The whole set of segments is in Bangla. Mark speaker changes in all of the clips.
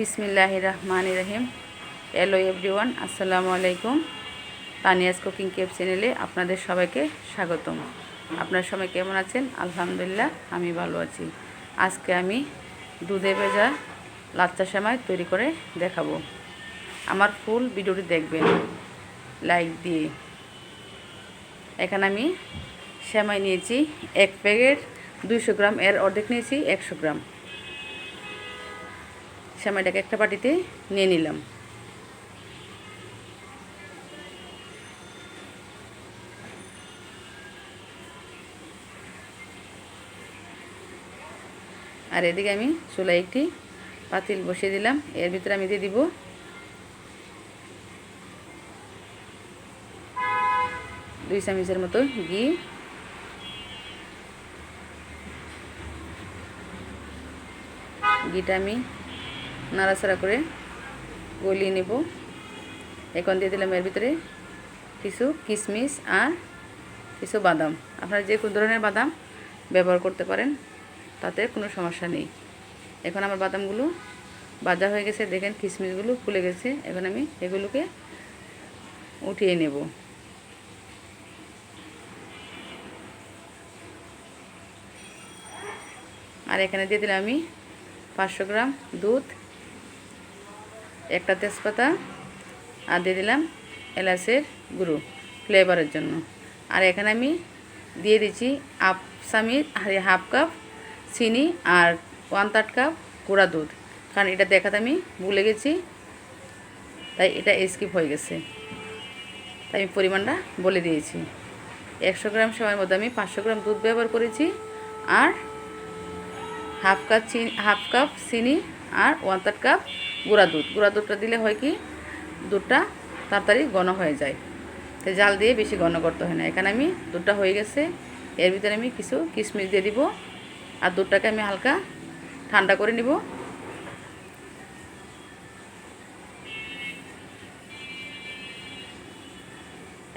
Speaker 1: বিসমিল্লাহ রহমান রহিম। হ্যালো এভরিওয়ান আসসালামু আলাইকুম। তানিয়াস কুকিং কেপ চ্যানেলে আপনাদের সবাইকে স্বাগতম। আপনার সবাই কেমন আছেন? আলহামদুলিল্লাহ, আমি ভালো আছি। আজকে আমি দুধে ভেজা লাচ্চা সেমাই তৈরি করে দেখাবো। আমার ফুল ভিডিওটি দেখবেন। লাইক দিয়ে। এখানে আমি সেমাই নিয়েছি। এক প্যাকেট দুইশো গ্রাম, এর অর্ধেক নিয়েছি একশো গ্রাম। সেমাইটাকে একটা বাটিতে নিয়ে নিলাম। আর এদিকে আমি চুলায় একটি পাতিল বসিয়ে দিলাম, এর ভিতরে আমি দিয়ে দিব দুই চামচের মতো ঘি। ঘিটা আমি নাড়াচাড়া করে গলিয়ে নেব। এখন দিয়ে দিলাম এর ভিতরে কিছু কিশমিশ আর কিছু বাদাম। আপনারা যে কোনো ধরনের বাদাম ব্যবহার করতে পারেন, তাতে কোনো সমস্যা নেই। এখন আমার বাদামগুলো বাজা হয়ে গেছে, দেখেন কিশমিশগুলো ফুলে গেছে। এখন আমি এগুলোকে উঠিয়ে নেব। আর এখানে দিয়ে দিলাম আমি পাঁচশো গ্রাম দুধ একটা তেজপাতা আর দিয়ে দিলাম এলাচের গুঁড়ো ফ্লেভারের জন্য। আর এখানে আমি দিয়ে দিচ্ছি হাফ চামিচ হাফ কাপ চিনি আর ওয়ান থার্ড কাপ গুঁড়া দুধ। কারণ এটা দেখাতে আমি ভুলে গেছি, তাই এটা স্কিপ হয়ে গেছে। তাই আমি পরিমাণটা বলে দিয়েছি। একশো গ্রাম সময়ের মধ্যে আমি পাঁচশো গ্রাম দুধ ব্যবহার করেছি আর হাফ কাপ চিনি, হাফ কাপ চিনি আর ওয়ান থার্ড কাপ গুঁড়া দুধ। গুঁড়া দুধটা দিলে হয় কি? দুধটা তাড়াতাড়ি ঘন হয়ে যায়। তো জাল দিয়ে বেশি ঘন করতে হয় না। এখানে আমি দুধটা হয়ে গেছে। এর ভিতরে আমি কিছু কিশমিশ দিয়ে দিব। আর দুধটাকে আমি হালকা ঠান্ডা করে নিব।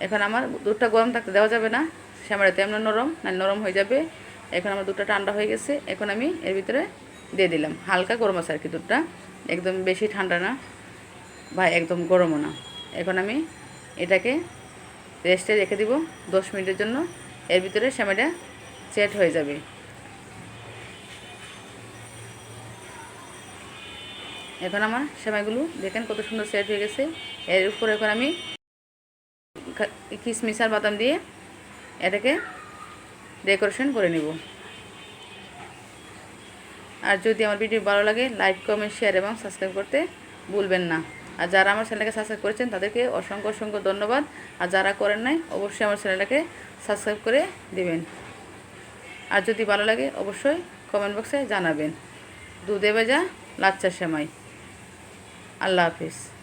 Speaker 1: এখন আমার দুধটা গরম থাকতে দেওয়া যাবে না। শ্যামাটাতে এমন নরম, না নরম হয়ে যাবে। এখন আমার দুধটা ঠান্ডা হয়ে গেছে। এখন আমি এর ভিতরে দিয়ে দিলাম। হালকা গরম আছে আর কি দুধটা। একদম বেশি ঠান্ডা না। বা একদম গরমও না। এখন আমি এটাকে রেস্টে রেখে দিব দশ মিনিটের জন্য। এর ভিতরে শ্যামাটা সেট হয়ে যাবে। এখন আমার সেমাইগুলো দেখেন কত সুন্দর সেট হয়ে গেছে। এর উপর এখন আমি কিশমিশ আর বাদাম দিয়ে এটাকে ডেকোরেশন করে নেব। আর যদি আমার ভিডিও ভালো লাগে লাইক কমেন্ট শেয়ার এবং সাবস্ক্রাইব করতে ভুলবেন না। আর যারা আমার চ্যানেলকে সাবস্ক্রাইব করেছেন, তাদেরকে অসংখ্য অসংখ্য ধন্যবাদ। আর যারা করেন নাই, অবশ্যই আমার চ্যানেলটাকে সাবস্ক্রাইব করে দেবেন। আর যদি ভালো লাগে, অবশ্যই কমেন্ট বক্সে জানাবেন। দুধে ভেজা লাচ্চা সেমাই। আল্লাহ হাফিজ।